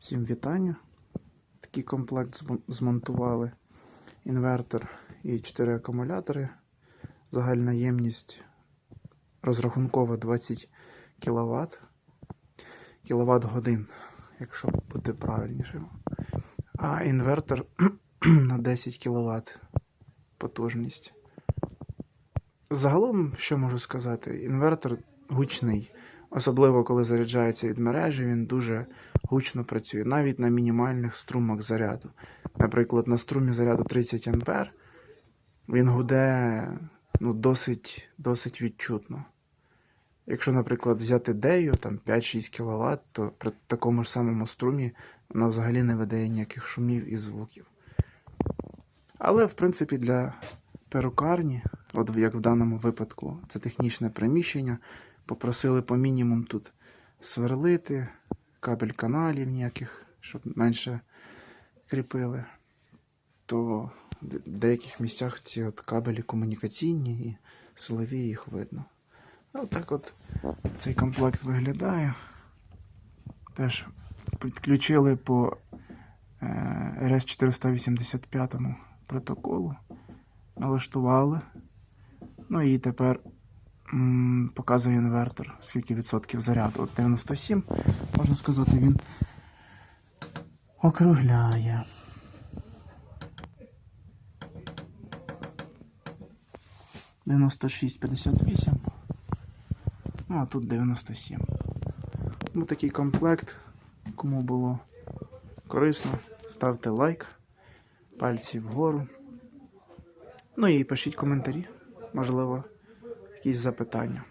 Всім вітання. Такий комплект змонтували. Інвертор і 4 акумулятори. Загальна ємність розрахункова 20 кВт. Кіловат годин, якщо бути правильнішим. А інвертор на 10 кВт потужність. Загалом, що можу сказати, інвертор гучний. Особливо коли заряджається від мережі, він дуже гучно працює, навіть на мінімальних струмах заряду. Наприклад, на струмі заряду 30 А він гуде ну, досить, досить відчутно. Якщо, наприклад, взяти дею там 5-6 кВт, то при такому ж самому струмі вона взагалі не видає ніяких шумів і звуків. Але, в принципі, для перукарні, от як в даному випадку, це технічне приміщення, попросили по мінімум тут сверлити, кабель каналів ніяких, щоб менше кріпили. То в деяких місцях ці от кабелі комунікаційні і силові їх видно. Отак от цей комплект виглядає. Теж підключили по е, RS485 протоколу, налаштували. Ну і тепер показує інвертор, скільки відсотків заряду. От 97, можна сказати, він округляє. Дев'яносто шість п'ятдесят вісім. Ну, а тут 97. Ну, такий комплект. Кому було корисно, ставте лайк, пальці вгору. Ну і пишіть коментарі, можливо, якісь запитання.